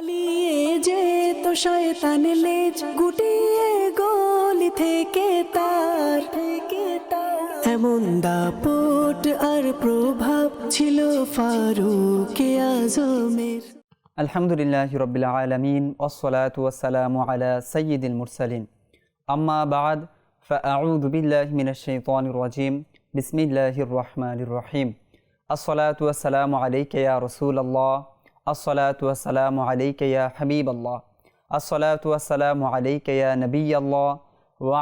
পালিয়ে যেত শয়তান লেজ গুটিয়ে গলি থেকে তার থেকে তার এমন দাপট আর প্রভাব ছিল ফারুক আজমের আলহামদুলিল্লাহ রবিল আলমিন ওসলাত ওসালাম আলা সঈদুল মুরসালিন আম্মা বাদ فأعوذ بالله من الشيطان الرجيم بسم الله الرحمن الرحيم الصلاة والسلام عليك يا رسول الله আল্লাহ আল্লাহ ওয়া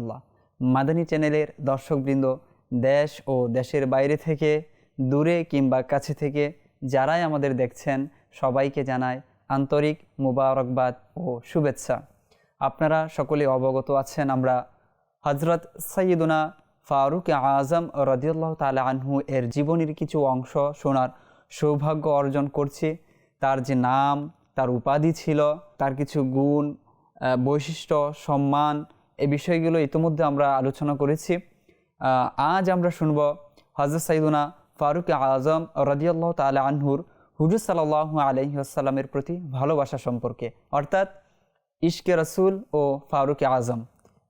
আল্লাহ মাদানী চ্যানেলের দর্শকবৃন্দ, দেশ ও দেশের বাইরে থেকে, দূরে কিংবা কাছে থেকে, যারাই আমাদের দেখছেন, সবাইকে জানায় আন্তরিক মুবারকবাদ ও শুভেচ্ছা। আপনারা সকলে অবগত আছেন, আমরা হজরত সৈয়দুনা ফারুক আজম রদিউল্লাহ তালা আনহু এর জীবনের কিছু অংশ শোনার সৌভাগ্য অর্জন করছি। তার যে নাম, তার উপাধি ছিল, তার কিছু গুণ বৈশিষ্ট্য, সম্মান, এ বিষয়গুলো ইতিমধ্যে আমরা আলোচনা করেছি। আজ আমরা শুনব হজরত সাইদুনা ফারুক আজম রদিয়াল্লাহ তালা আনহুর হুজুর সাল্লাহ আলহিহাসাল্লামের প্রতি ভালোবাসা সম্পর্কে, অর্থাৎ ইশকে রসুল ও ফারুক আজম।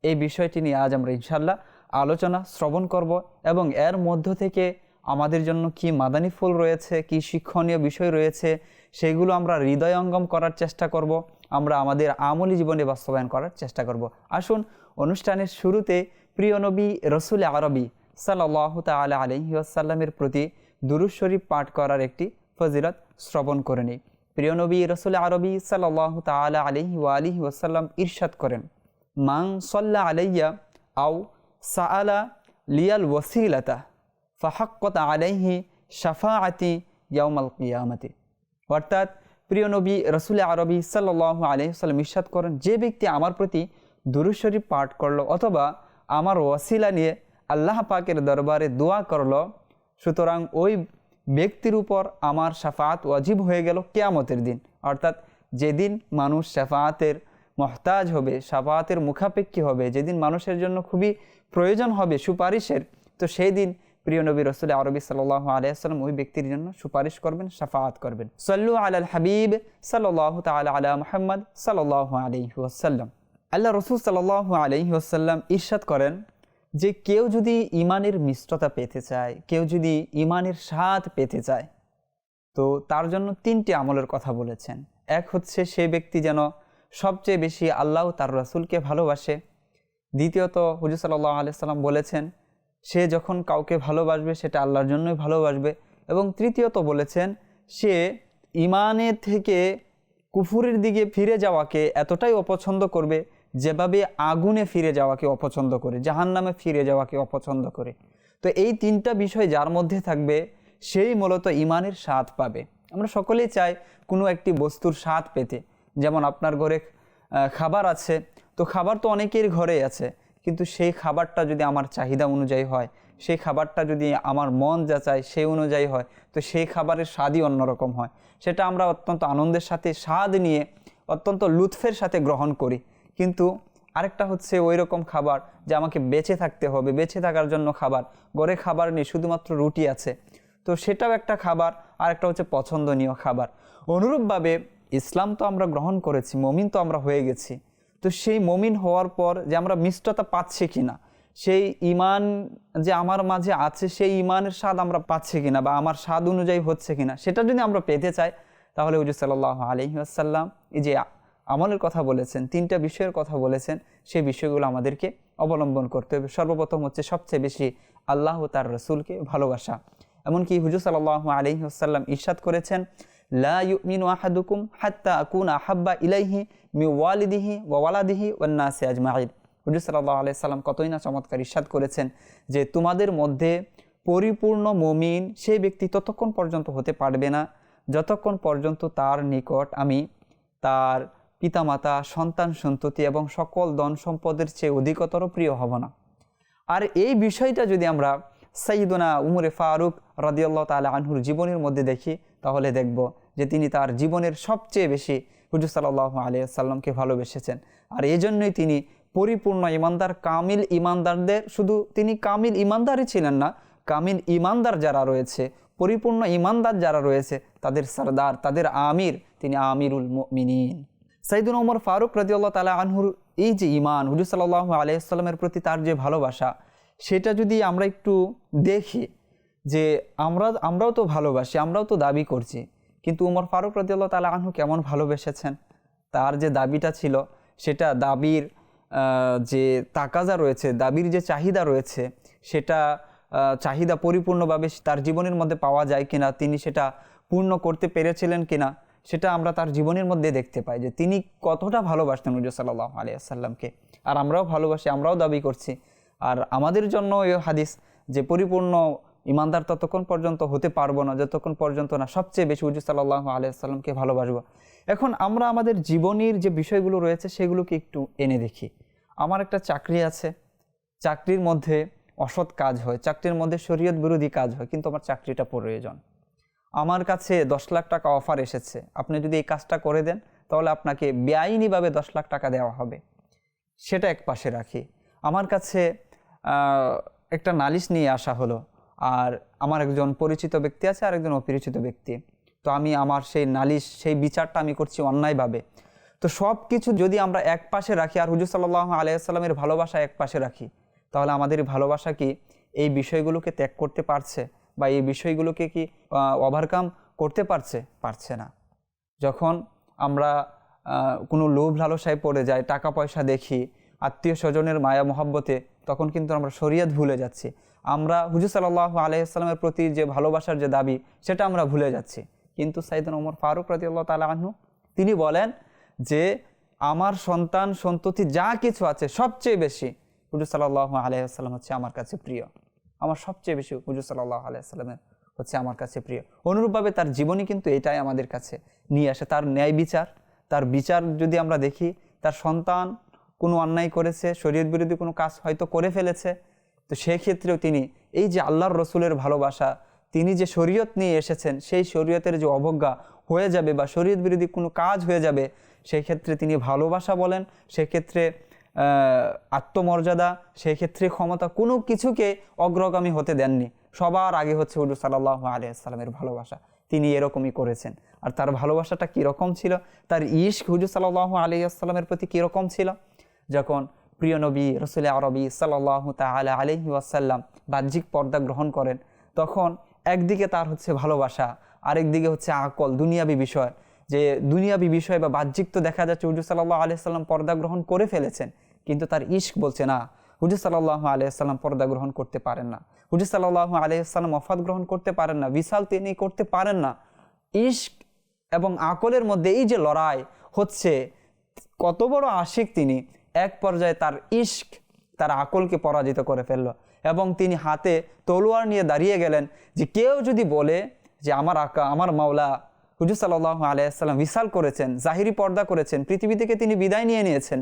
এই বিষয়টি নিয়ে আজ আমরা ইনশাল্লাহ আলোচনা শ্রবণ করব এবং এর মধ্য থেকে আমাদের জন্য কি মাদানী ফুল রয়েছে, কি শিক্ষণীয় বিষয় রয়েছে, সেগুলো আমরা হৃদয়ঙ্গম করার চেষ্টা করব, আমরা আমাদের আমলি জীবনে বাস্তবায়ন করার চেষ্টা করব। আসুন, অনুষ্ঠানের শুরুতে প্রিয় নবী রসুল আরবি সাল্লাহ তালা আলহিউসাল্লামের প্রতি দুরুজ শরীফ পাঠ করার একটি ফজিলত শ্রবণ করে নিই। প্রিয় নবী রসুল আরবি সাল্লাহ তালা আলহি আলিহি ওয়াসাল্লাম ইরশাদ করেন মাং সল্লা আলাইয়া আও সাআলা লিয়াল ওয়াসিলাতা, ফাহাক্কত আলাইহি শাফাআতি ইয়াউমাল কিয়ামতি। অর্থাৎ প্রিয় নবী রসুল আরবি সাল্লাহ আলহিসাল্লাম ইরশাদ করেন, যে ব্যক্তি আমার প্রতি দুরুজ শরীফ পাঠ করল অথবা আমার ওয়াসিলা নিয়ে আল্লাহ পাকের দরবারে দোয়া করল, সুতরাং ওই ব্যক্তির উপর আমার শাফাত ওয়াজিব হয়ে গেল কেয়ামতের দিন। অর্থাৎ যেদিন মানুষ শাফাতের মহতাজ হবে শাফাতের মুখাপেক্ষী হবে, যেদিন মানুষের জন্য খুবই প্রয়োজন হবে সুপারিশের, তো সেই দিন প্রিয় নবী রসুল আরবি সাল্লাহ আলিয়াল্লাম ওই ব্যক্তির জন্য সুপারিশ করবেন শাফাত করবেন। সল্লু আল হাবিব সাল্লাহ তাল আলা মোহাম্মদ সাল্লাহ আলহি ওয়াসাল্লাম। আল্লাহ রসুল সাল্লাহ আলহি ওয়াসাল্লাম ইরশাদ করেন যে কেউ যদি ইমানের মিষ্টতা পেতে চায়, কেউ যদি ইমানের স্বাদ পেতে চায়, তো তার জন্য তিনটি আমলের কথা বলেছেন। এক হচ্ছে সে ব্যক্তি যেন সবচেয়ে বেশি আল্লাহ তার রসুলকে ভালোবাসে দ্বিতীয়ত হুজুর সাল্লাহ আলিয়াল্লাম বলেছেন, সে যখন কাউকে ভালোবাসবে, সেটা আল্লাহর জন্যই ভালোবাসবে। এবং তৃতীয়ত বলেছেন, সে ইমানে থেকে কুফুরের দিকে ফিরে যাওয়াকে এতটাই অপছন্দ করবে যেভাবে আগুনে ফিরে যাওয়াকে অপছন্দ করে জাহান নামে ফিরে যাওয়াকে অপছন্দ করে। তো এই তিনটা বিষয় যার মধ্যে থাকবে, সেই মূলত ইমানের স্বাদ পাবে। আমরা সকলেই চাই কোনো একটি বস্তুর স্বাদ পেতে। যেমন আপনার ঘরে খাবার আছে তো খাবার তো অনেকের ঘরেই আছে, কিন্তু সেই খাবারটা যদি আমার চাহিদা অনুযায়ী হয়, সেই খাবারটা যদি আমার মন যা চায় সেই অনুযায়ী হয়, তো সেই খাবারের স্বাদই অন্যরকম হয়। সেটা আমরা অত্যন্ত আনন্দের সাথে স্বাদ নিয়ে, অত্যন্ত লুৎফের সাথে গ্রহণ করি। কিন্তু আরেকটা হচ্ছে ওই রকম খাবার যে আমাকে বেঁচে থাকতে হবে, বেঁচে থাকার জন্য খাবার। ঘরে খাবার নেই, শুধুমাত্র রুটি আছে। তো সেটাও একটা খাবার আর একটা হচ্ছে পছন্দনীয় খাবার। অনুরূপভাবে ইসলাম তো আমরা গ্রহণ করেছি, মমিন তো আমরা হয়ে গেছি। তো সেই মমিন হওয়ার পর যে আমরা মিষ্টতা পাচ্ছি কিনা, সেই ইমান যে আমার মাঝে আছে, সেই ইমানের স্বাদ আমরা পাচ্ছি কিনা বা আমার স্বাদ অনুযায়ী হচ্ছে কিনা, সেটা যদি আমরা পেতে চাই, তাহলে হুজুর সাল্লাহ আলহি আসাল্লাম এই যে আমলের কথা বলেছেন, তিনটা বিষয়ের কথা বলেছেন, সেই বিষয়গুলো আমাদেরকে অবলম্বন করতে হবে। সর্বপ্রথম হচ্ছে সবচেয়ে বেশি আল্লাহ তার রসুলকে ভালোবাসা। এমনকি হুজুর সাল্লাহ আলহি আসাল্লাম ইরশাদ করেছেন লা ইউমিনু আহাদুকুম হাত্তা আকুন আহাব্বা ইলাইহি মি ওয়ালিদিহি ওয়া ওয়ালাদিহি ওয়ান্নাসি আজমাইন হুজুর সাল্লাহ সাল্লাম কতই না চমৎকার ইরশাদ করেছেন যে তোমাদের মধ্যে পরিপূর্ণ মমিন সেই ব্যক্তি ততক্ষণ পর্যন্ত হতে পারবে না, যতক্ষণ পর্যন্ত তার নিকট আমি তার পিতামাতা, সন্তান, সন্ততি এবং সকল ধন সম্পদের চেয়ে অধিকতর প্রিয় হব না। আর এই বিষয়টা যদি আমরা সঈদুনা উমরে ফারুক রদিয়াল্লাহ তালা আনহুর জীবনের মধ্যে দেখি, তাহলে দেখব যে তিনি তার জীবনের সবচেয়ে বেশি হুজুর সাল্লাহ আলিয়াল্লামকে ভালোবেসেছেন। আর এই জন্যই তিনি পরিপূর্ণ ইমানদার, কামিল ইমানদারদের, শুধু তিনি কামিল ইমানদারই ছিলেন না, কামিল ইমানদার যারা রয়েছে, পরিপূর্ণ ইমানদার যারা রয়েছে, তাদের সর্দার, তাদের আমির তিনি আমিরুল মিনীন সাইদুল ওমর ফারুক রাজিউল্লাহ তালা আনহুর এই যে ইমান হুজুর সাল্লাহ আলাইসাল্লামের প্রতি তার যে ভালোবাসা সেটা যদি আমরা একটু দেখি যে আমরা, আমরাও তো ভালোবাসি, আমরাও তো দাবি করছি। কিন্তু উমর ফারুক রাজিউল্লাহ তালা আনহু কেমন ভালোবেসেছেন? তার যে দাবিটা ছিল, সেটা দাবির যে তাকাজা রয়েছে, দাবির যে চাহিদা রয়েছে, সেটা চাহিদা পরিপূর্ণভাবে তার জীবনের মধ্যে পাওয়া যায় কিনা, তিনি সেটা পূর্ণ করতে পেরেছিলেন কিনা, সেটা আমরা তার জীবনের মধ্যে দেখতে পাই যে তিনি কতটা ভালোবাসতেন হুজুর সাল্লাহ আলিয়াসাল্লামকে আর আমরাও ভালোবাসি, আমরাও দাবি করছি। আর আমাদের জন্য এই হাদিস যে পরিপূর্ণ ইমানদার ততক্ষণ পর্যন্ত হতে পারব না, যতক্ষণ পর্যন্ত না সবচেয়ে বেশি হুজুর সাল্লাহ আলিয়াসাল্লামকে ভালোবাসবো। এখন আমরা আমাদের জীবনের যে বিষয়গুলো রয়েছে সেগুলোকে একটু এনে দেখি। আমার একটা চাকরি আছে, চাকরির মধ্যে অসৎ কাজ হয়, চাকরির মধ্যে শরীয়ত বিরোধী কাজ হয়, কিন্তু আমার চাকরিটা প্রয়োজন। আমার কাছে দশ লাখ টাকা অফার এসেছে, আপনি যদি এই কাজটা করে দেন, তাহলে আপনাকে বেআইনিভাবে দশ লাখ টাকা দেওয়া হবে। সেটা এক পাশে রাখি। আমার কাছে একটা নালিশ নিয়ে আসা হলো। আর আমার একজন পরিচিত ব্যক্তি আছে আর একজন অপরিচিত ব্যক্তি। তো আমি আমার সেই নালিশ, সেই বিচারটা আমি করছি অন্যায়ভাবে। তো সব কিছু যদি আমরা এক পাশে রাখি, আর হুজুর সাল্লাহ আলাইসাল্লামের ভালোবাসা এক পাশে রাখি, তাহলে আমাদের ভালোবাসা কি এই বিষয়গুলোকে ত্যাগ করতে পারছে? বা এই বিষয়গুলোকে কি ওভারকাম করতে পারছে? পারছে না। যখন আমরা কোনো লোভ লালসায় পড়ে যাই, টাকা পয়সা দেখি, আত্মীয় স্বজনের মায়া মহব্বতে তখন কিন্তু আমরা শরীয়ত ভুলে যাচ্ছি। আমরা হুজুর সাল্লাহ আলাইসাল্লামের প্রতি যে ভালোবাসার যে দাবি, সেটা আমরা ভুলে যাচ্ছি। কিন্তু সাইদুল ওমর ফারুক রাজি আল্লাহ তালা আহনু তিনি বলেন যে, আমার সন্তান সন্ততি যা কিছু আছে, সবচেয়ে বেশি হুজুর সাল্লাহ আলাইসাল্লাম হচ্ছে আমার কাছে প্রিয়। আমার সবচেয়ে বেশি হুজুর সাল্লাহ আলাইসাল্লামের হচ্ছে আমার কাছে প্রিয়। অনুরূপভাবে তার জীবনী কিন্তু এটাই আমাদের কাছে নিয়ে আসে। তার ন্যায় বিচার, তার বিচার যদি আমরা দেখি, তার সন্তান কোনো অন্যায় করেছে, শরীয়ত বিরোধী কোনো কাজ হয়তো করে ফেলেছে। তো সেক্ষেত্রেও তিনি এই যে আল্লাহর রসুলের ভালোবাসা, তিনি যে শরীয়ত নিয়ে এসেছেন, সেই শরীয়তের যে অবজ্ঞা হয়ে যাবে বা শরীয়ত বিরোধী কোনো কাজ হয়ে যাবে সেই ক্ষেত্রে তিনি ভালোবাসা বলেন, সেক্ষেত্রে আত্মমর্যাদা, সেক্ষেত্রে ক্ষমতা কোনো কিছুকে অগ্রগামী হতে দেননি। সবার আগে হচ্ছে হুজুর সাল্লাহ আলিয়াল্লামের ভালোবাসা। তিনি এরকমই করেছেন। আর তার ভালোবাসাটা কীরকম ছিল? তার ইশ হুজুর সাল্লাহ আলিয়াল্লামের প্রতি কীরকম ছিল? যখন প্রিয় নবী রসুল আরবি সাল্লাহ তালা আলহি ওয়াসাল্লাম বাহ্যিক পর্দা গ্রহণ করেন, তখন একদিকে তার হচ্ছে ভালোবাসা, আরেকদিকে হচ্ছে আকল, দুনিয়াবি বিষয়। যে দুনিয়াবি বিষয় বা বাহ্যিক তো দেখা যাচ্ছে হুজুর সাল্লাহ আলিয়াল্লাম পর্দা গ্রহণ করে ফেলেছেন, কিন্তু তার ইস্ক বলছে না, হুজুর সাল্লাহ আলিয়াল্লাম পর্দা গ্রহণ করতে পারেন না। হুজুর সাল্লাহ আলিয়াল্লাম অফাত গ্রহণ করতে পারেন না বিশাল তিনি করতে পারেন না। ইস্ক এবং আকলের মধ্যে এই যে লড়াই হচ্ছে, কত বড় আশিক তিনি এক পর্যায়ে তার ইস্ক তার আকলকে পরাজিত করে ফেলল এবং তিনি হাতে তলোয়ার নিয়ে দাঁড়িয়ে গেলেন যে কেউ যদি বলে যে আমার আকা, আমার মাওলা হুজুর সাল্লাহ আলাইসাল্লাম বিশাল করেছেন, জাহিরি পর্দা করেছেন, পৃথিবী থেকে তিনি বিদায় নিয়ে নিয়েছেন,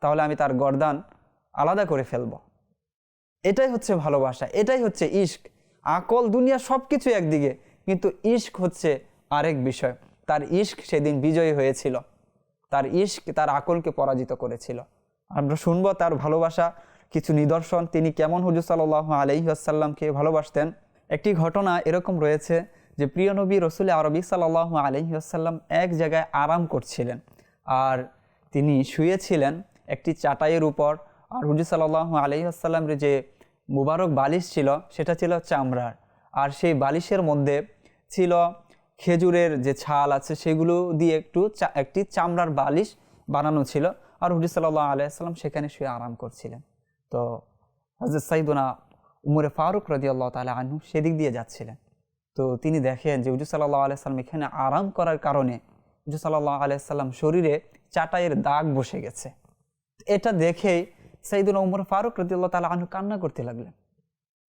তাহলে আমি তার গরদান আলাদা করে ফেলব। এটাই হচ্ছে ভালোবাসা, এটাই হচ্ছে ইস্ক আকল, দুনিয়া সব কিছু একদিকে, কিন্তু ইস্ক হচ্ছে আরেক বিষয়। তার ইস্ক সেদিন বিজয়ী হয়েছিল। তার ইস্ক তার আকলকে পরাজিত করেছিল। আমরা শুনব তার ভালোবাসা, কিছু নিদর্শন, তিনি কেমন হুজুর সাল্লাহ আলহি আসাল্লামকে ভালোবাসতেন। একটি ঘটনা এরকম রয়েছে যে, প্রিয় নবী রসুল আরবি সাল্লাহ আলহি আসাল্লাম এক জায়গায় আরাম করছিলেন আর তিনি শুয়েছিলেন একটি চাটাইয়ের উপর। আর হুজুর সাল্লাহ আলহি আসাল্লামের যে মুবারক বালিশ ছিল, সেটা ছিল চামড়ার। আর সেই বালিশের মধ্যে ছিল খেজুরের যে ছাল আছে, সেগুলো দিয়ে একটু একটি চামড়ার বালিশ বানানো ছিল। আর হুজুর সাল্লাহ আলাইসাল্লাম সেখানে শুয়ে আরাম করছিলেন। তো হজরত সাইদুনা উমরে ফারুক রদি আল্লাহ তালা আনহু সেদিক দিয়ে যাচ্ছিলেন। তো তিনি দেখেন যে হুজুর সাল্লাহ আলাইসাল্লাম এখানে আরাম করার কারণে হুজুর সাল্লাহ আলাইসাল্লাম শরীরে চাটাইয়ের দাগ বসে গেছে। এটা দেখেই সাইদুনা উমর ফারুক রদি আল্লাহ তালা আনহু কান্না করতে লাগলেন।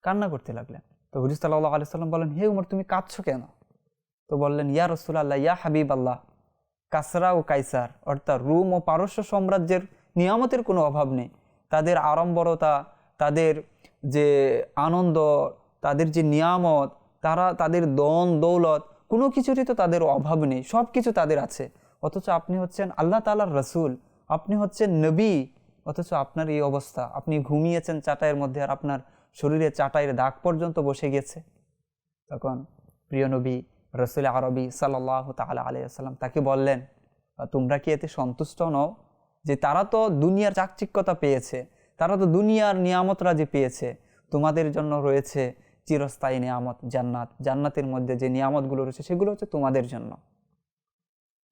কান্না করতে লাগলেন। তো হুজুর সাল্লাহ আলাইসাল্লাম বলেন, হে উমর, তুমি কাঁদছো কেন? তো বললেন, ইয়া রসুল আল্লাহ ইয়া হাবিব আল্লাহ কাসরা ও কাইসার, অর্থাৎ রুম ও পারস্য সাম্রাজ্যের নিয়ামতের কোনো অভাব নেই। তাদের আড়ম্বরতা, তাদের যে আনন্দ, তাদের যে নিয়ামত, তারা, তাদের দন দৌলত, কোনো কিছুরই তো তাদের অভাব নেই সব কিছু তাদের আছে। অথচ আপনি হচ্ছেন আল্লাহ তালার রসুল, আপনি হচ্ছেন নবী, অথচ আপনার এই অবস্থা। আপনি ঘুমিয়েছেন চাটাইয়ের মধ্যে আর আপনার শরীরে চাটাইয়ের দাগ পর্যন্ত বসে গেছে। তখন প্রিয় নবী রসুল আরবি সাল্লাহ তালা আলিয়াল্লাম তাকে বললেন তোমরা কি এতে সন্তুষ্ট নও যে তারা তো দুনিয়ার চাকচিক্যতা পেয়েছে, তারা তো দুনিয়ার নিয়ামতরা যে পেয়েছে, তোমাদের জন্য রয়েছে চিরস্থায়ী নিয়ামত জান্নাত, জান্নাতের মধ্যে যে নিয়ামতগুলো রয়েছে সেগুলো হচ্ছে তোমাদের জন্য।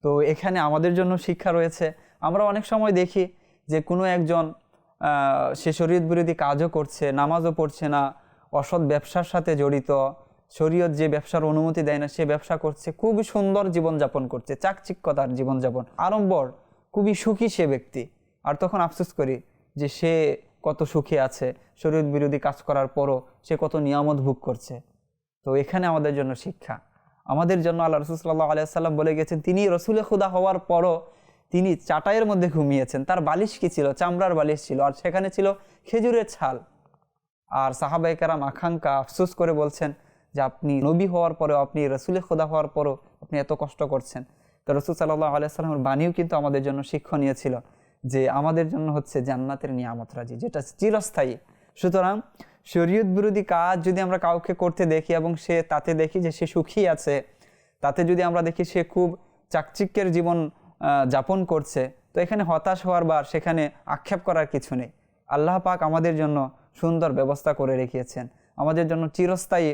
তো এখানে আমাদের জন্য শিক্ষা রয়েছে। আমরা অনেক সময় দেখি যে কোনো একজন সে শরীয়ত বিরোধী কাজও করছে, নামাজও পড়ছে না, অসৎ ব্যবসার সাথে জড়িত শরীয়ত যে ব্যবসার অনুমতি দেয় না, সে ব্যবসা করছে, খুবই সুন্দর জীবনযাপন করছে, চাকচিক্যতার জীবনযাপন, আড়ম্বর, খুবই সুখী সে ব্যক্তি। আর তখন আফসোস করি যে সে কত সুখী আছে, শরীয়ত বিরোধী কাজ করার পরও সে কত নিয়ামত ভোগ করছে। তো এখানে আমাদের জন্য শিক্ষা। আমাদের জন্য আল্লাহ রসুল সাল্লাহ আলিয়াল্লাম বলে গেছেন তিনি রসুলে খুদা হওয়ার পরও তিনি চাটাইয়ের মধ্যে ঘুমিয়েছেন। তার বালিশ কি ছিল? চামড়ার বালিশ ছিল। আর সেখানে ছিল খেজুরের ছাল। আর সাহাবাইকারাম আকাঙ্ক্ষা আফসোস করে বলছেন যে আপনি নবী হওয়ার পরেও, আপনি রসুলে খোদা হওয়ার পরও আপনি এত কষ্ট করছেন। তো রসুল সাল্লাহ আলিয়াল্লামের বাণীও কিন্তু আমাদের জন্য শিক্ষণীয় ছিল যে আমাদের জন্য হচ্ছে জান্নাতের নিয়ামত রাজি, যেটা চিরস্থায়ী। সুতরাং শরীয়ত বিরোধী কাজ যদি আমরা কাউকে করতে দেখি এবং সে তাতে দেখি যে সে সুখী আছে, তাতে যদি আমরা দেখি সে খুব চাকচিক্যের জীবন যাপন করছে, তো এখানে হতাশ হওয়ার বা সেখানে আক্ষেপ করার কিছু নেই। আল্লাহ পাক আমাদের জন্য সুন্দর ব্যবস্থা করে রেখেছেন। আমাদের জন্য চিরস্থায়ী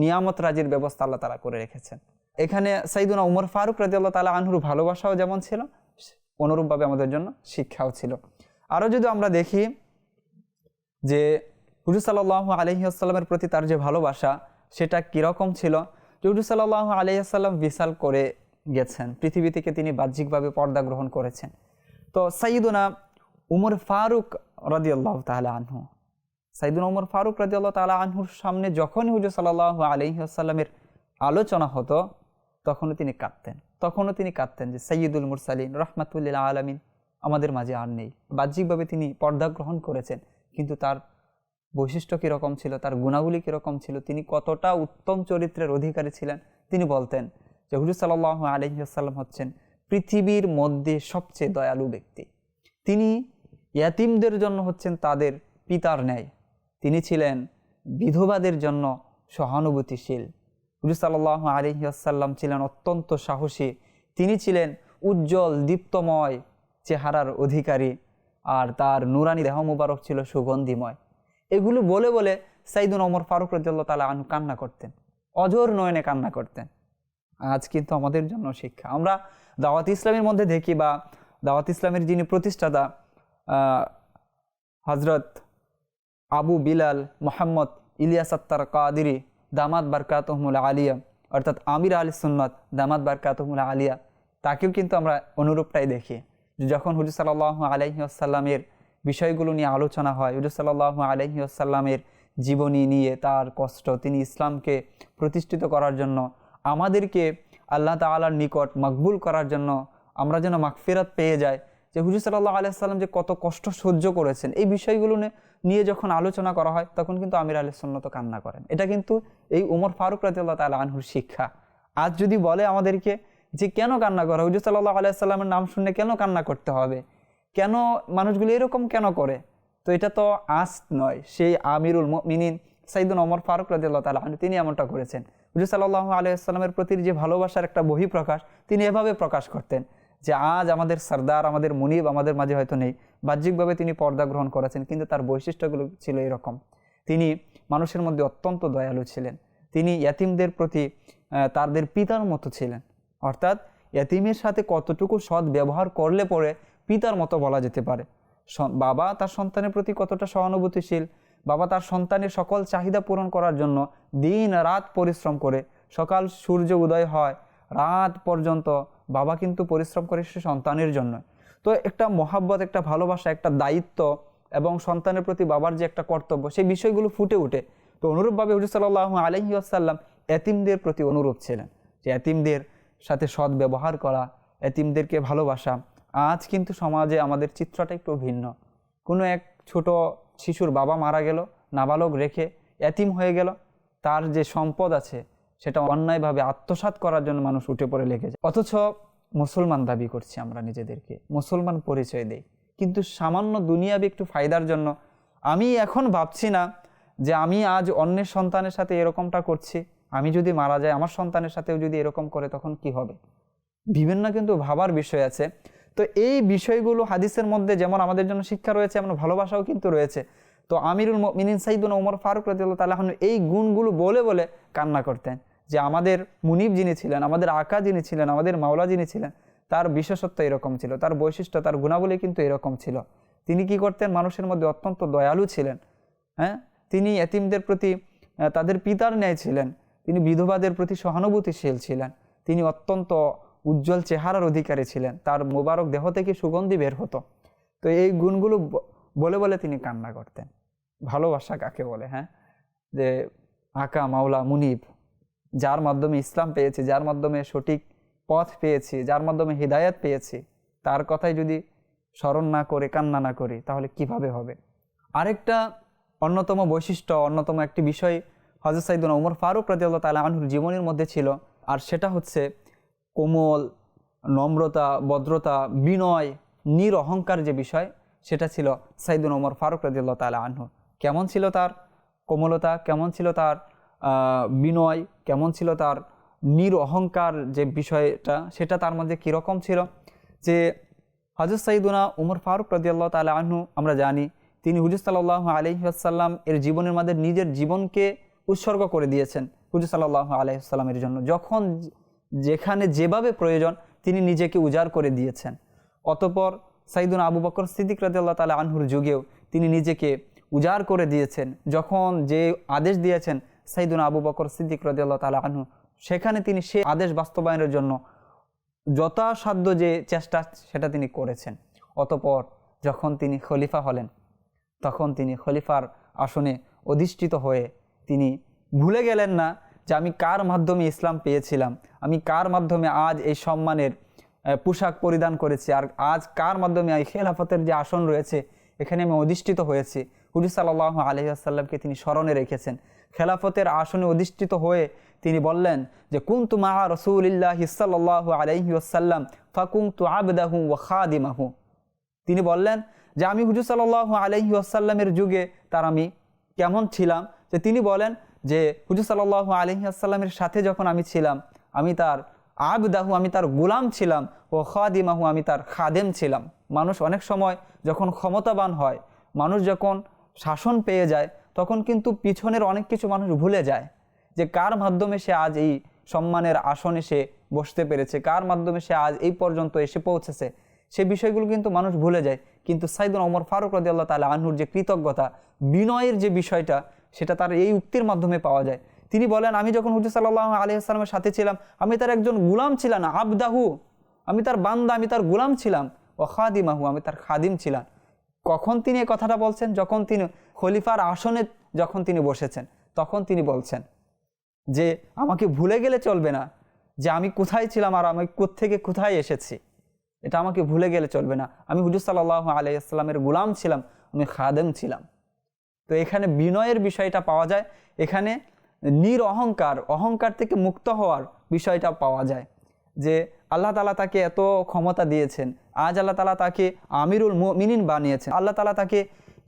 নিয়ামত রাজির ব্যবস্থা আল্লাহ তালা করে রেখেছেন। এখানে সাইদুনা উমর ফারুক রাজি আল্লাহ তালা আনহুর ভালোবাসাও যেমন ছিল, অনুরূপভাবে আমাদের জন্য শিক্ষাও ছিল। আরও যদি আমরা দেখি যে হুজুর সাল্লাহ আলহিহাস্লামের প্রতি তার যে ভালোবাসা, সেটা কীরকম ছিল? যে হুজুর সাল্লাহ আলহিহাস্লাম বিশাল করে গেছেন, পৃথিবী থেকে তিনি বাহ্যিকভাবে পর্দা গ্রহণ করেছেন। তো সাইদুনা উমর ফারুক রাদিয়াল্লাহ তাহলে আনহু সাইদুনা ওমর ফারুক রাদিয়াল্লাহ তালা আনহুর সামনে যখনই হুজুর সাল্লাহ আলহিহাস্লামের আলোচনা হতো, তখনও তিনি কাঁদতেন। তখনও তিনি কাঁদতেন যে সৈয়দুল মুরসালিন, রহমাতুল্লিল আলমিন আমাদের মাঝে আর নেই। বাহ্যিকভাবে তিনি পর্দা গ্রহণ করেছেন, কিন্তু তার বৈশিষ্ট্য কীরকম ছিল, তার গুণাবলী কীরকম ছিল, তিনি কতটা উত্তম চরিত্রের অধিকারী ছিলেন, তিনি বলতেন যে হুজুর সাল্লাহ আলহিহাসাল্লাম হচ্ছেন পৃথিবীর মধ্যে সবচেয়ে দয়ালু ব্যক্তি। তিনি ইয়াতিমদের জন্য হচ্ছেন তাদের পিতার ন্যায়। তিনি ছিলেন বিধবাদের জন্য সহানুভূতিশীল। হুজুর সাল্লাহ আলহিহাসাল্লাম ছিলেন অত্যন্ত সাহসী। তিনি ছিলেন উজ্জ্বল, দীপ্তময় চেহারার অধিকারী আর তার নুরানি দেহ মুবারক ছিল সুগন্ধিময়। এগুলো বলে বলে সাইদুন ওমর ফারুক রাজিয়াল্লাহ তালা আনু কান্না করতেন অজর নয়নে কান্না করতেন। আজ কিন্তু আমাদের জন্য শিক্ষা। আমরা দাওয়াত ইসলামের মধ্যে দেখি বা দাওয়াত ইসলামের যিনি প্রতিষ্ঠাতা হজরত আবু বিলাল, মোহাম্মদ ইলিয়াস আত্তার কাদিরি দামাত বারকাতহমুল আলিয়া, অর্থাৎ আমির আলী সুন্নত, দামাত বারকাতহমুল আলিয়া, তাকেও কিন্তু আমরা অনুরূপটাই দেখি। যখন হুজুর সাল্লাহ আলহি আসাল্লামের বিষয়গুলো নিয়ে আলোচনা হয়, হুজুর সাল্লাহ আলহি আসাল্লামের জীবনী নিয়ে, তার কষ্ট, তিনি ইসলামকে প্রতিষ্ঠিত করার জন্য, আমাদেরকে আল্লাহ তালার নিকট মকবুল করার জন্য, আমরা যেন মাগফিরাত পেয়ে যাই যে হুজুর সাল্লাহ আলাইসাল্লাম যে কত কষ্ট সহ্য করেছেন, এই বিষয়গুলো নিয়ে যখন আলোচনা করা হয়, তখন কিন্তু আমির আলী সন্নত কান্না করেন। এটা কিন্তু এই উমর ফারুক রাজিউল্লাহ তালা আনহুর শিক্ষা। আজ যদি বলে আমাদেরকে যে কেন কান্না করা হুজুর সাল্লাহ আলাইসাল্লামের নাম শুনে কেন কান্না করতে হবে? কেন মানুষগুলো এরকম কেন করে? তো এটা তো আস নয়। সেই আমিরুল মিনিন সাইদুল ওমর ফারুক রাজিউল্লাহ তালা তিনি এমনটা করেছেন। হুজুর সাল্লাহ আলাইসাল্লামের প্রতি যে ভালোবাসার একটা বহিঃপ্রকাশ, তিনি এভাবে প্রকাশ করতেন। যে আজ আমাদের সর্দার, আমাদের মুনিব আমাদের মাঝে হয়তো নেই। বাহ্যিকভাবে তিনি পর্দা গ্রহণ করেছেন, কিন্তু তার বৈশিষ্ট্যগুলো ছিল এরকম। তিনি মানুষের মধ্যে অত্যন্ত দয়ালু ছিলেন। তিনি ইয়াতিমদের প্রতি তাদের পিতার মতো ছিলেন। অর্থাৎ ইয়াতিমের সাথে কতটুকু সৎ ব্যবহার করলে পরে পিতার মতো বলা যেতে পারে। বাবা তার সন্তানের প্রতি কতটা সহানুভূতিশীল, বাবা তার সন্তানের সকল চাহিদা পূরণ করার জন্য দিন রাত পরিশ্রম করে, সকাল সূর্য উদয় হয়, রাত পর্যন্ত বাবা কিন্তু পরিশ্রম করে সে সন্তানের জন্য। তো একটা মহাব্বত, একটা ভালোবাসা, একটা দায়িত্ব এবং সন্তানের প্রতি বাবার যে একটা কর্তব্য, সেই বিষয়গুলো ফুটে ওঠে। তো অনুরূপভাবে হুজুর সাল্লাহ আলহি আসাল্লাম এতিমদের প্রতি অনুরূপ ছিলেন যে এতিমদের সাথে সৎ ব্যবহার করা, এতিমদেরকে ভালোবাসা। আজ কিন্তু সমাজে আমাদের চিত্রটা একটু ভিন্ন। কোনো এক ছোট শিশুর বাবা মারা গেল, নাবালক রেখে এতিম হয়ে গেল, তার যে সম্পদ আছে সেটা অন্যায়ভাবে আত্মসাৎ করার জন্য মানুষ উঠে পড়ে লেগে যায় অথচ মুসলমান দাবি করছি আমরা নিজেদেরকে। মুসলমান পরিচয় দেই। কিন্তু সামান্য দুনিয়াবি একটু ফায়দার জন্য আমি এখন ভাবছি না যে আমি আজ অন্যের সন্তানের সাথে এরকমটা করছি। আমি যদি মারা যাই, আমার সন্তানের সাথেও যদি এরকম করে, তখন কি হবে? বিভিন্ন কিন্তু ভাবার বিষয় আছে। তো এই বিষয়গুলো হাদিসের মধ্যে যেমন আমাদের জন্য শিক্ষা রয়েছে, এমন ভালোবাসাও কিন্তু রয়েছে। তো আমিরুল মিনিন সাইদুন ওমর ফারুক রাজিউল্লাহ তালাহ এই গুণগুলো বলে বলে কান্না করতেন। যে আমাদের মুনিব যিনি ছিলেন, আমাদের আকা যিনি ছিলেন, আমাদের মাওলা যিনি ছিলেন, তার বিশেষত্ব এরকম ছিল, তার বৈশিষ্ট্য, তার গুণাবলী কিন্তু এরকম ছিল। তিনি কি করতেন? মানুষের মধ্যে অত্যন্ত দয়ালু ছিলেন। হ্যাঁ? তিনি এতিমদের প্রতি তাদের পিতার ন্যায় ছিলেন। তিনি বিধবাদের প্রতি সহানুভূতিশীল ছিলেন। তিনি অত্যন্ত উজ্জ্বল চেহারার অধিকারী ছিলেন। তার মোবারক দেহ থেকে সুগন্ধি বের হতো। তো এই গুণগুলো বলে বলে তিনি কান্না করতেন। ভালোবাসা কাকে বলে হ্যাঁ? যে আকা, মাওলা, মুনিব যার মাধ্যমে ইসলাম পেয়েছি, যার মাধ্যমে সঠিক পথ পেয়েছি, যার মাধ্যমে হৃদায়ত পেয়েছি, তার কথাই যদি স্মরণ না করে, কান্না না করি, তাহলে কীভাবে হবে? আরেকটা অন্যতম বৈশিষ্ট্য, অন্যতম একটি বিষয় হজরত সাইদুল ওমর ফারুক রাজিউল্লাহ তালা আনহুর জীবনের মধ্যে ছিল, আর সেটা হচ্ছে কোমল, নম্রতা, ভদ্রতা, বিনয় নির অহংকার যে বিষয়, সেটা ছিল সাইদুল ওমর ফারুক রাজিউল্লাহ তালা আনহু। কেমন ছিল তার কোমলতা? কেমন ছিল তার বিনয় কেমন ছিল তার নির অহংকার যে বিষয়টা, সেটা তার মধ্যে কীরকম ছিল? যে হজরত সাইদুনা উমর ফারুক রদিয়াল্লাহ তালা আহনু আমরা জানি, তিনি হুজুর সাল্লাহ আলহিহাসাল্লাম এর জীবনের মধ্যে নিজের জীবনকে উৎসর্গ করে দিয়েছেন, হুজুর সাল্লাহ আলহিহাস্লামের জন্য। যখন যেখানে যেভাবে প্রয়োজন, তিনি নিজেকে উজাড় করে দিয়েছেন। অতপর সাইদুন আবু বকর সিদ্দিক রাদিয়াল্লাহ তালা আনহুর যুগেও তিনি নিজেকে উজাড় করে দিয়েছেন। যখন যে আদেশ দিয়েছেন সাইদুন আবু বকর সিদ্দিক রাদিয়াল্লাহ তালা আনহু। সেখানে তিনি সে আদেশ বাস্তবায়নের জন্য যথাসাধ্য যে চেষ্টা সেটা তিনি করেছেন। অতপর যখন তিনি খলিফা হলেন, তখন তিনি খলিফার আসনে অধিষ্ঠিত হয়ে তিনি ভুলে গেলেন না যে আমি কার মাধ্যমে ইসলাম পেয়েছিলাম, আমি কার মাধ্যমে আজ এই সম্মানের পোশাক পরিধান করেছি, আর আজ কার মাধ্যমে এই খেলাফতের যে আসন রয়েছে, এখানে আমি অধিষ্ঠিত হয়েছি। হুজুর সাল্লাহ আলহিহাসাল্লামকে তিনি স্মরণে রেখেছেন। খেলাফতের আসনে অধিষ্ঠিত হয়ে তিনি বললেন যে, কুন্তু মাহা রসুলিল্লাহ সাল্লাহ আলহি আসাল্লাম ফাকুং তু আবদাহু ও খাদিমাহু। তিনি বললেন যে, আমি হুজুর সাল্লাহ আলহি আসাল্লামের যুগে তার আমি কেমন ছিলাম? যে, তিনি বলেন যে, হুজুর সাল্লাহ আলহি আসাল্লামের সাথে যখন আমি ছিলাম, আমি তার আবদাহু, আমি তার গুলাম ছিলাম ও খাদিমাহু, আমি তার খাদেম ছিলাম। মানুষ অনেক সময় যখন ক্ষমতাবান হয়, মানুষ যখন শাসন পেয়ে যায় তখন কিন্তু পিছনের অনেক কিছু মানুষ ভুলে যায় যে কার মাধ্যমে সে আজ এই সম্মানের আসনে সে বসতে পেরেছে, কার মাধ্যমে সে আজ এই পর্যন্ত এসে পৌঁছেছে, সে বিষয়গুলো কিন্তু মানুষ ভুলে যায়। কিন্তু সাইদুল ওমর ফারুক রদি আল্লাহ তালা আনহুর যে কৃতজ্ঞতা, বিনয়ের যে বিষয়টা, সেটা তার এই উক্তির মাধ্যমে পাওয়া যায়। তিনি বলেন, আমি যখন হুজুর সাল্লাহ আলহিহাস্লামের সাথে ছিলাম, আমি তার একজন গুলাম ছিলাম, আবদাহু। আমি তার বান্দা, আমি তার গুলাম ছিলাম। ও খাদিমাহু, আমি তার খাদিম ছিলাম। কখন তিনি এই কথাটা বলছেন? যখন তিনি খলিফার আসনে যখন তিনি বসেছেন, তখন তিনি বলছেন যে, আমাকে ভুলে গেলে চলবে না। যে আমি কোথায় ছিলাম আর আমি থেকে কোথায় এসেছি, এটা আমাকে ভুলে গেলে চলবে না। আমি হুজুর সাল্লাহ আলাইসাল্লামের গুলাম ছিলাম, আমি খাদেম ছিলাম। তো এখানে বিনয়ের বিষয়টা পাওয়া যায়। এখানে নির অহংকার অহংকার থেকে মুক্ত হওয়ার বিষয়টা পাওয়া যায়। যে আল্লাহ তালা তাকে এত ক্ষমতা দিয়েছেন। আজ আল্লাহ তালা তাকে আমিরুল মিনিন বানিয়েছেন। আল্লাহ তালা তাকে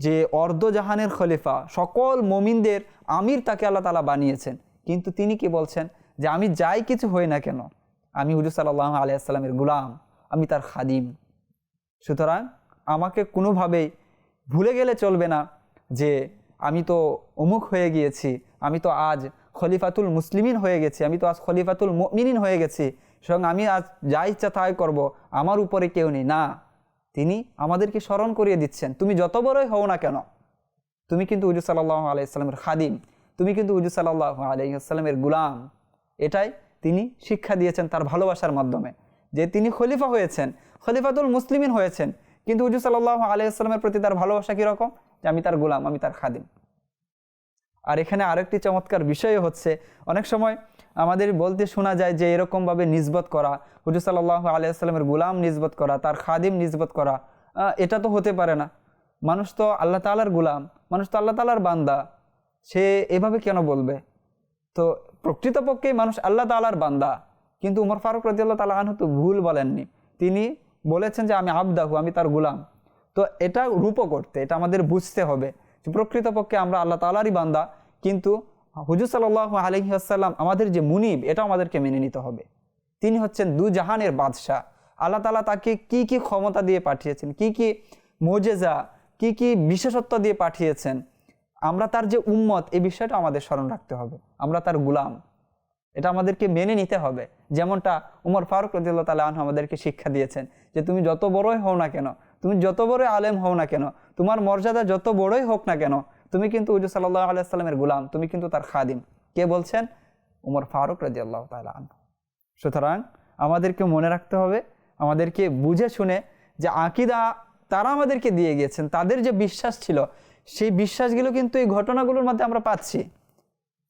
যে অর্ধজাহানের খলিফা, সকল মমিনদের আমির তাকে আল্লাহ তালা বানিয়েছেন। কিন্তু তিনি কি বলছেন? যে আমি যাই কিছু হই না কেন, আমি হুজুর সাল্লাহ আলিয়াস্লামের গুলাম, আমি তার খাদিম। সুতরাং আমাকে কোনোভাবেই ভুলে গেলে চলবে না যে আমি তো অমুক হয়ে গিয়েছি, আমি তো আজ খলিফাতুল মুসলিমিন হয়ে গেছি, আমি তো আজ খলিফাতুল মিনিন হয়ে গেছি। সুতরাং আমি আজ যা ইচ্ছা তাই করব, আমার উপরে কেউ নেই। না, তিনি আমাদেরকে স্মরণ করিয়ে দিচ্ছেন। তুমি যত বড়ই হও না কেন, তুমি কিন্তু উজু সাল্লাহ খাদিম, তুমি কিন্তু উজু সাল্লাহ আলাইসাল্লামের গুলাম। এটাই তিনি শিক্ষা দিয়েছেন তার ভালোবাসার মাধ্যমে, যে তিনি খলিফা হয়েছেন, খলিফাতুল মুসলিমিন হয়েছেন। কিন্তু উজু সাল্লাহ আলাইসাল্লামের প্রতি তার ভালোবাসা কীরকম? যে আমি তার গোলাম, আমি তার খাদিম। আর এখানে আরেকটি চমৎকার বিষয় হচ্ছে, অনেক সময় আমাদের বলতে শোনা যায় যে এরকমভাবে নিজবত করা, হুজুর সাল্লাহ গুলাম নিজবত করা, তার খাদিম নিজবত করা এটা তো হতে পারে না। মানুষ তো আল্লাহ তালার গুলাম, মানুষ তো আল্লাহ তালার বান্দা, সে এভাবে কেন বলবে? তো প্রকৃতপক্ষেই মানুষ আল্লাহ তালার বান্দা, কিন্তু উমর ফারুক রাজিয়াল্লাহ তালা আনহু তো ভুল বলেননি। তিনি বলেছেন যে আমি আবদাহু, আমি তার গুলাম। তো এটা রূপ করতে এটা আমাদের বুঝতে হবে। প্রকৃতপক্ষে আমরা আল্লাহ তালারই বান্দা, কিন্তু হুজুর সাল্লাহ আলহি আসাল্লাম আমাদের যে মুনিব এটা আমাদেরকে মেনে নিতে হবে। তিনি হচ্ছেন দু জাহানের বাদশাহ। আল্লাহ তালা তাকে কি কি ক্ষমতা দিয়ে পাঠিয়েছেন, কি কি মোজেজা, কি কি বিশেষত্ব দিয়ে পাঠিয়েছেন, আমরা তার যে উম্মত, এই বিষয়টা আমাদের স্মরণ রাখতে হবে। আমরা তার গুলাম। এটা আমাদেরকে মেনে নিতে হবে। যেমনটা উমর ফারুক রদিল্লা তালা আনহু আমাদেরকে শিক্ষা দিয়েছেন যে, তুমি যত বড়ই হও না কেন তুমি যত বড়ই আলেম হও না কেন, তোমার মর্যাদা যত বড়ই হোক না কেন, তুমি কিন্তু উজু সাল্লাহ আলাইসাল্লামের গুলাম, তুমি কিন্তু তার খাদিম। কে বলছেন? উমর ফারুক রাজি আল্লাহ তালা সুতরাং আমাদেরকে মনে রাখতে হবে, আমাদেরকে বুঝে শুনে যে আকিদা তারা আমাদেরকে দিয়ে গিয়েছেন, তাদের যে বিশ্বাস ছিল, সেই বিশ্বাসগুলো কিন্তু এই ঘটনাগুলোর মধ্যে আমরা পাচ্ছি।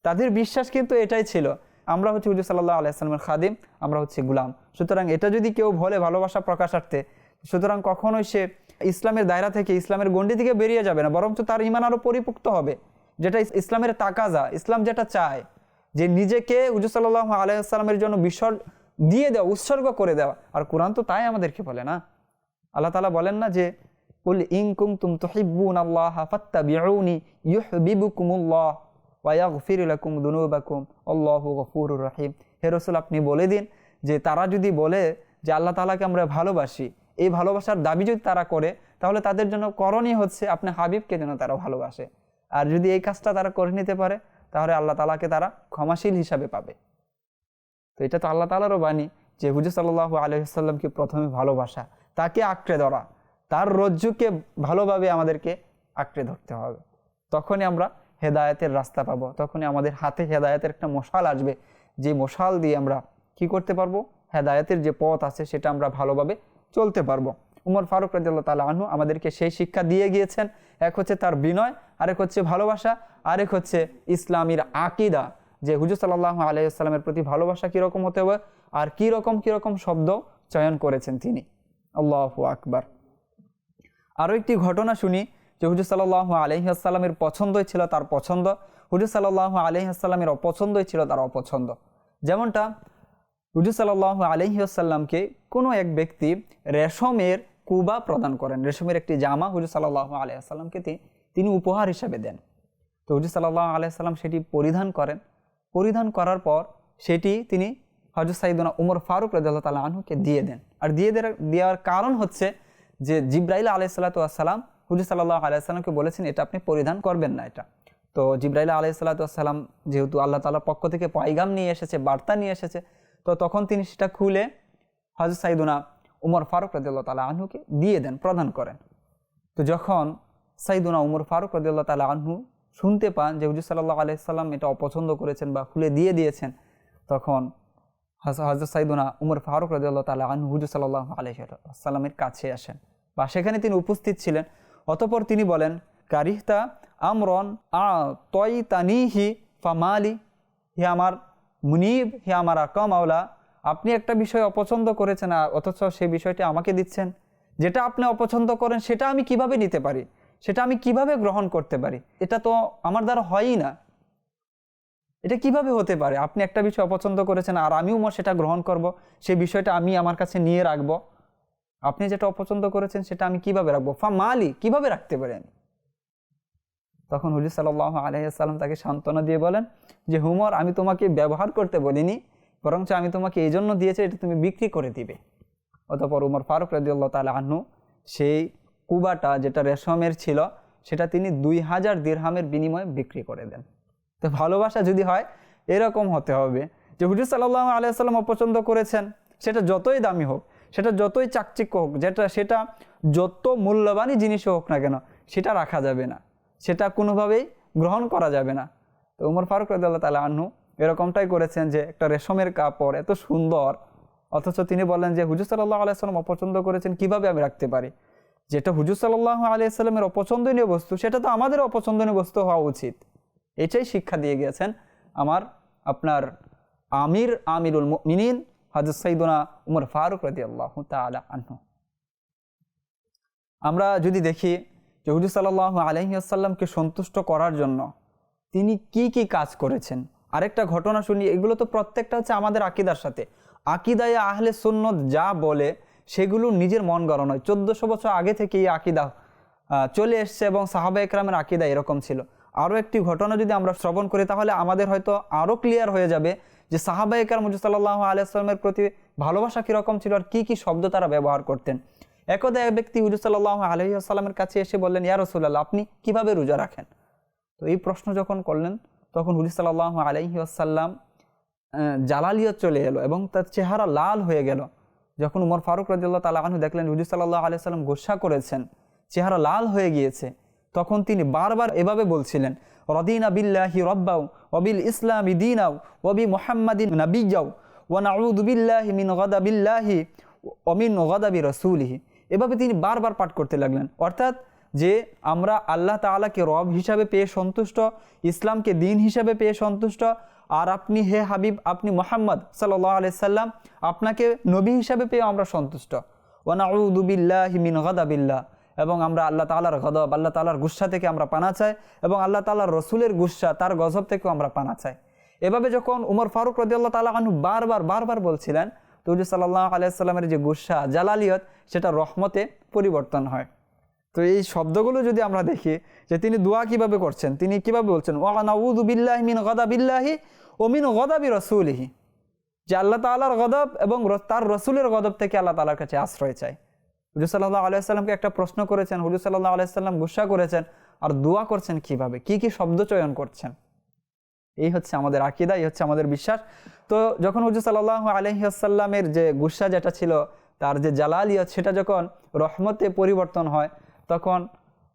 তাদের বিশ্বাস কিন্তু এটাই ছিল, আমরা হচ্ছে হুজুর সাল্লাহ আলাইসলামের খাদিম, আমরা হচ্ছে গুলাম। সুতরাং এটা যদি কেউ বলে ভালোবাসা প্রকাশার্থে সুতরাং কখনোই সে ইসলামের দায়রা থেকে, ইসলামের গণ্ডি থেকে বেরিয়ে যাবে না, বরঞ্চ তার ইমান আরও পরিপুক্ত হবে, যেটা ইসলামের তাকাজা, ইসলাম যেটা চায়, যে নিজেকে হুজুর সাল্লাহ আলাইসাল্লামের জন্য বিসর্গ দিয়ে দেওয়া, উৎসর্গ করে দেওয়া। আর কোরআন তো তাই আমাদেরকে বলে না। আল্লাহ তালা বলেন না যে, কুল ইন কুনতুম তুহিব্বুন আল্লাহ ফাত্তাবিউনি ইউহবিবুকুমুল্লাহ ওয়া ইয়াগফির লাকুম দুনুবাকুম, আল্লাহু গফুরুর রহিম। হে রাসূল, আপনি বলে দিন যে, তারা যদি বলে যে, আল্লাহ তাআলাকে আমরা ভালোবাসি এই ভালোবাসার দাবি যদি তারা করে, তাহলে তাদের জন্য করণীয় হচ্ছে আপনি হাবিবকে যেন তারা ভালোবাসে। আর যদি এই কাজটা তারা করে নিতে পারে, তাহলে আল্লাহ তালাকে তারা ক্ষমাশীল হিসাবে পাবে। তো এটা তো আল্লাহ তালারও বাণী যে হুজুর সাল্লাহ আলহিসাল্লামকে প্রথমে ভালোবাসা, তাকে আঁকড়ে ধরা, তার রজ্জুকে ভালোভাবে আমাদেরকে আঁকড়ে ধরতে হবে। তখনই আমরা হেদায়েতের রাস্তা পাবো, তখনই আমাদের হাতে হেদায়তের একটা মশাল আসবে। যে মশাল দিয়ে আমরা কি করতে পারব? হেদায়তের যে পথ আছে, সেটা আমরা ভালোভাবে চলতে পারব। উমর ফারুক রাজিয়াল্লাহ তালা আনহু আমাদেরকে সেই শিক্ষা দিয়ে গিয়েছেন। এক হচ্ছে তার বিনয়, আরেক হচ্ছে ভালোবাসা, আরেক হচ্ছে ইসলামীর আকিদা। যে হুজুর সাল্লাহ আলাইসাল্লামের প্রতি ভালোবাসা কীরকম হতে হবে আর কী রকম কীরকম শব্দ চয়ন করেছেন তিনি। আল্লাহ আকবার। আরও একটি ঘটনা শুনি, যে হুজুর সাল্লাহ আলহিহাস্লামের পছন্দই ছিল তার পছন্দ। হুজুর সাল্লাহ আলহিহাস্লামের অপছন্দই ছিল তার অপছন্দ। যেমনটা হুজুর সাল্লাহ আলহিহাস্লামকে কোনো এক ব্যক্তি রেশমের কুবা প্রদান করেন। রেশমের একটি জামা হুজুর সাল্লাহ আলহিহাস্লামকে তিনি উপহার হিসাবে দেন। তো হুজুর সাল্লাহ আলাইসাল্লাম সেটি পরিধান করেন। পরিধান করার পর সেটি তিনি হজরত সাইদুনা উমর ফারুক রাজাল্লাহ তালা আনহুকে দিয়ে দেন। আর দিয়ে দেওয়ার কারণ হচ্ছে যে জিব্রাইল আলাইসাল্লাতাম হুজুর সাল্লাহ বলেছেন, এটা আপনি পরিধান করবেন না এটা। তো জিব্রাইল আলাইসাল্লাতাম যেহেতু আল্লাহ তালার পক্ষ থেকে পাইগাম নিয়ে এসেছে, বার্তা নিয়ে এসেছে তো তখন তিনি সেটা খুলে হজরত সাইদুনা উমর ফারুক রাজিয়াল্লাহ তালা আনহুকে দিয়ে দেন, প্রদান করেন। তো যখন সাইদুনা উমর ফারুক রাজিয়াল্লাহ তালা আনহু শুনতে পান যে হুজুর সাল্লাহ আলাইসাল্লাম এটা অপছন্দ করেছেন বা খুলে দিয়ে দিয়েছেন, তখন হজরত সাইদুনা উমর ফারুক রাজিয়াল্লাহ তালা আনহু হুজুর সাল্লাহ আলহিসাল্লামের কাছে আসেন বা সেখানে তিনি উপস্থিত ছিলেন। অতপর তিনি বলেন, কারিহতা আমরন আ তই তানিহি ফামালি হে আমার মুনিব, হে আমার আকা মাওলা আপনি একটা বিষয় অপছন্দ করেছেন অথচ সেই বিষয়টি আমাকে দিচ্ছেন। যেটা আপনি অপছন্দ করেন, সেটা আমি কীভাবে নিতে পারি? সেটা আমি কীভাবে গ্রহণ করতে পারি? এটা তো আমার দ্বারা হয়ই না। এটা কীভাবে হতে পারে? আপনি একটা বিষয় অপছন্দ করেছেন, আর আমিও সেটা গ্রহণ করব। সেই বিষয়টা আমি আমার কাছে নিয়ে রাখব। আপনি যেটা অপছন্দ করেছেন, সেটা আমি কীভাবে রাখব? ফা মালি, কীভাবে রাখতে পারি আমি তখন হুজুর সাল্লাহ আলহিসাল্লাম তাকে সান্ত্বনা দিয়ে বলেন যে, হুমর, আমি তোমাকে ব্যবহার করতে বলিনি, বরঞ্চ আমি তোমাকে এই জন্য দিয়েছি এটা তুমি বিক্রি করে দিবে। অতপর উমর ফারুক রাজিউল্লাহ তালা আহ্নু সেই কুবাটা যেটা রেশমের ছিল, সেটা তিনি দুই হাজার দিরহামের বিনিময়ে বিক্রি করে দেন। তো ভালোবাসা যদি হয়, এরকম হতে হবে যে, হুজুর সাল্লাহ আলিয়াল্লাম অপছন্দ করেছেন, সেটা যতই দামি হোক, সেটা যতই চাকচিক্য হোক, যেটা, সেটা যত মূল্যবানই জিনিস হোক না কেন, সেটা রাখা যাবে না। সেটা কোনোভাবেই গ্রহণ করা যাবে না। তো উমর ফারুক রাজ্লাহ তালা আহ্নু এরকমটাই করেছেন যে একটা রেশমের কাপড় এত সুন্দর, অথচ তিনি বলেন যে হুজুর সাল্লাহ আলাইসাল্লাম অপছন্দ করেছেন, কীভাবে আমি রাখতে পারি? যেটা হুজুর সাল্লাহ আলিয়াল্লামের অপছন্দনীয় বস্তু, সেটা তো আমাদের অপছন্দনীয় বস্তু হওয়া উচিত। এটাই শিক্ষা দিয়ে গিয়েছেন আমার, আপনার আমির আমিরুল মিনিন হাজর সৈদুনা উমর ফারুক রাজি আল্লাহ তালা আহ্ন আমরা যদি দেখি যে হুজুর সাল্লাহ আলহিয়াসাল্লামকে সন্তুষ্ট করার জন্য তিনি কি কি কাজ করেছেন? আরেকটা ঘটনা শুনি, এগুলো তো প্রত্যেকটা হচ্ছে আমাদের আকিদার সাথে। আকিদায় আহলে সুন্নত যা বলে, সেগুলো নিজের মন গড়া নয়। চোদ্দোশো বছর আগে থেকে এই আকিদা চলে এসছে এবং সাহাবা একরামের আকিদা এরকম ছিল। আরও একটি ঘটনা যদি আমরা শ্রবণ করি, তাহলে আমাদের হয়তো আরও ক্লিয়ার হয়ে যাবে যে সাহাবাহিকার মুজু সাল্লাহ আলিয়াস্লামের প্রতি ভালোবাসা কীরকম ছিল আর কী কী শব্দ তারা ব্যবহার করতেন। একদা এক ব্যক্তি হুজুর সাল্লাহ আলহিহাস্লামের কাছে এসে বললেন, ইয়া রসুল্লাহ আপনি কীভাবে রোজা রাখেন? তো এই প্রশ্ন যখন করলেন, তখন হুজুর সাল্লাহ আলহি আসাল্লাম জালালিয়ত চলে এলো এবং তার চেহারা লাল হয়ে গেল। যখন উমর ফারুক রাজিল্লাহ তালাহানু দেখলেন, হুজুর সাল্লাহ আলিয়া সাল্লাম গোসা করেছেন, চেহারা লাল হয়ে গিয়েছে, তখন তিনি বারবার এভাবে বলছিলেন, রদিনা বিল্লাহি রব্বাউ অবিল ইসলাম দিনাও ওবি মোহাম্মদিন নাবিজাও ওয়ানাউদু বিল্লাহি মিন গদাবিল্লাহি অমিন গদাবি রসুলিহি। এভাবে তিনি বারবার পাঠ করতে লাগলেন। অর্থাৎ যে আমরা আল্লাহ তাআলাকে রব হিসাবে পেয়ে সন্তুষ্ট, ইসলামকে দিন হিসাবে পেয়ে সন্তুষ্ট, আর আপনি হে হাবিব, আপনি মোহাম্মদ সাল্লাহ আলাইসাল্লাম আপনাকে নবী হিসাবে পেয়ে আমরা সন্তুষ্ট। ওয়ানাউদুবিল্লাহ হিমিন গদাবিল্লাহ। এবং আমরা আল্লাহ তালার গদব, আল্লাহ তালার গুসা থেকে আমরা পানা চাই এবং আল্লাহ তালার রসুলের গুসা, তার গজব থেকেও আমরা পানা চাই। এভাবে যখন উমর ফারুক রদিয়াল্লাহ তালা বারবার বারবার বলছিলেন তো হুজুর সাল্লাহ আলাইসাল্লামের যে গুসা, জালালিয়ত, সেটা রহমতে পরিবর্তন হয়। তো এই শব্দগুলো যদি আমরা দেখি, যে তিনি দোয়া কীভাবে করছেন, তিনি কীভাবে বলছেন ওয়ানাউদু বিল্লাহি মিন গদা বিল্লাহি ও মিন গদাবি রসুলিহি। যে আল্লাহ তালার গদব এবং তার রসুলের গদব থেকে আল্লাহ তালার কাছে আশ্রয় চায়। হুজুর সাল্লাহ আলাইসাল্লামকে একটা প্রশ্ন করেছেন, হুজুর সাল্লাহ আলাইসাল্লাম গুসা করেছেন, আর দোয়া করছেন কীভাবে? কি কি শব্দ চয়ন করছেন? এই হচ্ছে আমাদের আকিদা, এই হচ্ছে আমাদের বিশ্বাস। তো যখন হুজুর সাল্লাহ আলহিহাসাল্লামের যে গুসা যেটা ছিল, তার যে জালালিয়ত, সেটা যখন রহমতে পরিবর্তন হয়, তখন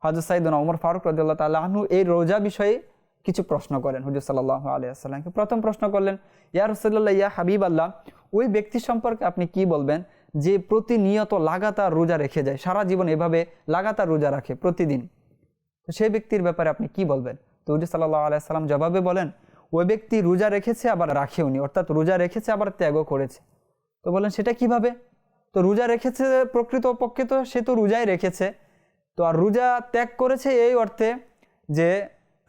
হজরত সাইদুল ওমর ফারুক রদুল্লাহ তাল্লাহনু এই রোজা বিষয়ে কিছু প্রশ্ন করেন হুজুর সাল্লাহ আলিয়াল্লামকে প্রথম প্রশ্ন করলেন, ইয়া রসল্লাহ ইয়া হাবিব আল্লাহ ওই ব্যক্তি সম্পর্কে আপনি কি বলবেন যে প্রতিনিয়ত লাগাতার রোজা রেখে যায়? সারা জীবন এভাবে লাগাতার রোজা রাখে প্রতিদিন? তো সেই ব্যক্তির ব্যাপারে আপনি কি বলবেন? তো হুজুর সাল্লাহ আলাইসাল্লাম জবাবে বলেন ওই ব্যক্তি রোজা রেখেছে, আবার রাখেওনি অর্থাৎ রোজা রেখেছে, আবার ত্যাগও করেছে। তো বলেন সেটা কীভাবে? তো রোজা রেখেছে প্রকৃত পক্ষে তো, সে তো রোজাই রেখেছে। তো আর রোজা ত্যাগ করেছে এই অর্থে যে,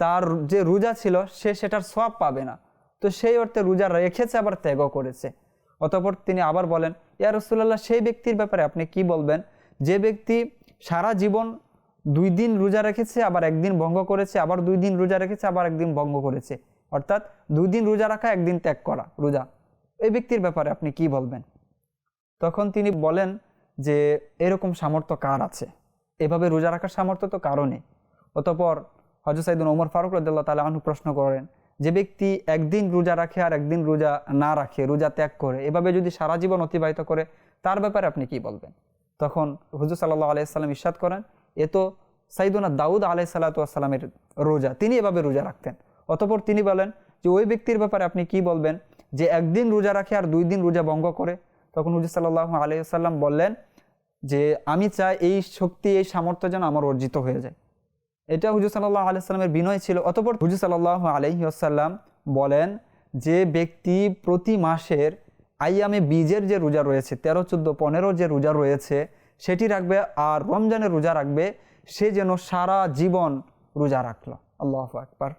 তার যে রোজা ছিল, সে সেটার সব পাবে না। তো সেই অর্থে রোজা রেখেছে, আবার ত্যাগও করেছে। অতঃপর তিনি আবার বলেন, ইয়া রসুল্লাহ সেই ব্যক্তির ব্যাপারে আপনি কি বলবেন? যে ব্যক্তি সারা জীবন দুই দিন রোজা রেখেছে, আবার একদিন ভঙ্গ করেছে, আবার দুই দিন রোজা রেখেছে, আবার একদিন ভঙ্গ করেছে। অর্থাৎ দুই দিন রোজা রাখা, একদিন ত্যাগ করা, রোজা। এই ব্যক্তির ব্যাপারে আপনি কি বলবেন? তখন তিনি বলেন যে, এরকম সামর্থ্য কার আছে? এভাবে রোজা রাখার সামর্থ্য তো কারও নেই। অতপর হজরত সাইদুল ওমর ফারুক রদুল্লাহ তালা আনহু প্রশ্ন করেন, যে ব্যক্তি একদিন রোজা রাখে আর একদিন রোজা না রাখে, রোজা ত্যাগ করে, এভাবে যদি সারা জীবন অতিবাহিত করে, তার ব্যাপারে আপনি কি বলবেন? তখন হুজুর সাল্লাহ আলাইসাল্লাম ইস্বাদ করেন, এ তো সাইদুনা দাউদ আলাই সাল্লাতামের রোজা, তিনি এভাবে রোজা রাখতেন। অতপর তিনি বলেন যে ওই ব্যক্তির ব্যাপারে আপনি কি বলবেন? যে একদিন রোজা রাখে আর দুই দিন রোজা ভঙ্গ করে। তখন হুজুর সাল্লাহ আলাইসাল্লাম বললেন যে, আমি চাই এই শক্তি, এই সামর্থ্য যেন আমার অর্জিত হয়ে যায়। এটা হুজুর সাল্লাহ আলাইসাল্লামের বিনয় ছিল। অতপর হুজুর সাল্লাহ আলহিউসাল্লাম বলেন যে, ব্যক্তি প্রতি মাসের আইয়ামে বীজের যে রোজা রয়েছে, তেরো, চোদ্দ, পনেরো যে রোজা রয়েছে, সেটি রাখবে আর রমজানের রোজা রাখবে, সে যেন সারা জীবন রোজা রাখল। আল্লাহ আকবার।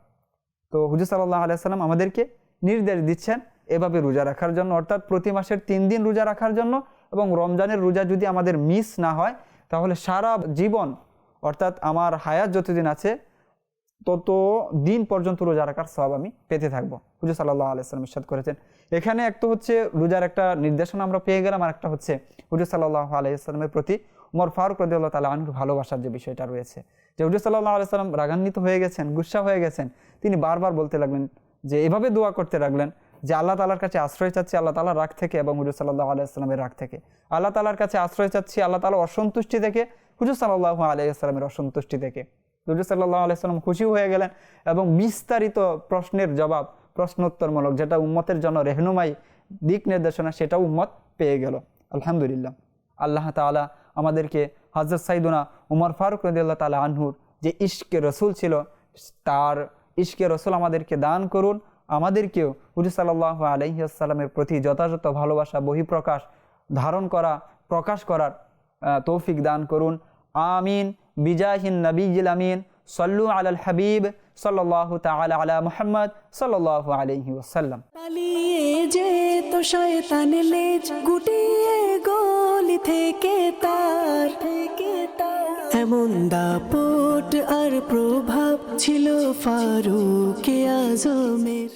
তো হুজুর সাল্লাহ আলাইসাল্লাম আমাদেরকে নির্দেশ দিচ্ছেন এভাবে রোজা রাখার জন্য, অর্থাৎ প্রতি মাসের তিন দিন রোজা রাখার জন্য এবং রমজানের রোজা যদি আমাদের মিস না হয়, তাহলে সারা জীবন, অর্থাৎ আমার হায়াত যতদিন আছে, তত দিন পর্যন্ত রোজা রাখার সব আমি পেতে থাকব। হুজুর সাল্লাহ আলাইসালাম ইস্বাদ করেছেন। এখানে এক তো হচ্ছে রোজার একটা নির্দেশনা আমরা পেয়ে গেলাম আর একটা হচ্ছে হুজুর সাল্লাহ আলাইসালামের প্রতি উমর ফারুক রদিউল্লাহ তালা আনুর ভালোবাসার যে বিষয়টা রয়েছে। যে হুজুর সাল্লাহ আলাইসাল্লাম রাগান্বিত হয়ে গেছেন, গুসা হয়ে গেছেন। তিনি বারবার বলতে লাগলেন যে, এভাবে দোয়া করতে লাগলেন যে, আল্লাহ তালার কাছে আশ্রয় চাচ্ছি আল্লাহ তালার রাগ থেকে এবং হুজুর সাল্লাহ আলাইসালামের রাগ থেকে। আল্লাহ তালার কাছে আশ্রয় চাচ্ছি আল্লাহ তালার অসন্তুষ্টি থেকে, হুজুর সাল্লাহ আলাইসালামের অসন্তুষ্টি থেকে। হুজুর সাল্লাহ আলাইসাল্লাম খুশি হয়ে গেলেন এবং বিস্তারিত প্রশ্নের জবাব, প্রশ্নোত্তরমূলক যেটা উম্মতের জন্য রেহনুমাই দিক নির্দেশনা, সেটাও উম্মত পেয়ে গেল। আলহামদুলিল্লাহ। আল্লাহ তালা আমাদেরকে হজরত সাইদুনা উমর ফারুক রদিয়াল্লাহ তালা আনহুর যে ইশকে রসুল ছিল, তার ইশকে রসুল আমাদেরকে দান করুন। আমাদেরকেও হুজুর সাল্লাহ আলহিহাসাল্লামের প্রতি যথাযথ ভালোবাসা, বহিঃপ্রকাশ ধারণ করা, প্রকাশ করার তৌফিক দান করুন। আমিন। বিজাহিন নবীল আমিন। সল্লু আলাল হাবিব সাল্লাহ তালা আলা মুহাম্মদ সাল্লাহ আলহি ওসাল্লাম যেত শয়তান গুটিয়ে গলি থেকে তার এমন দাপট আর প্রভাব ছিল ফারুকে আজমের।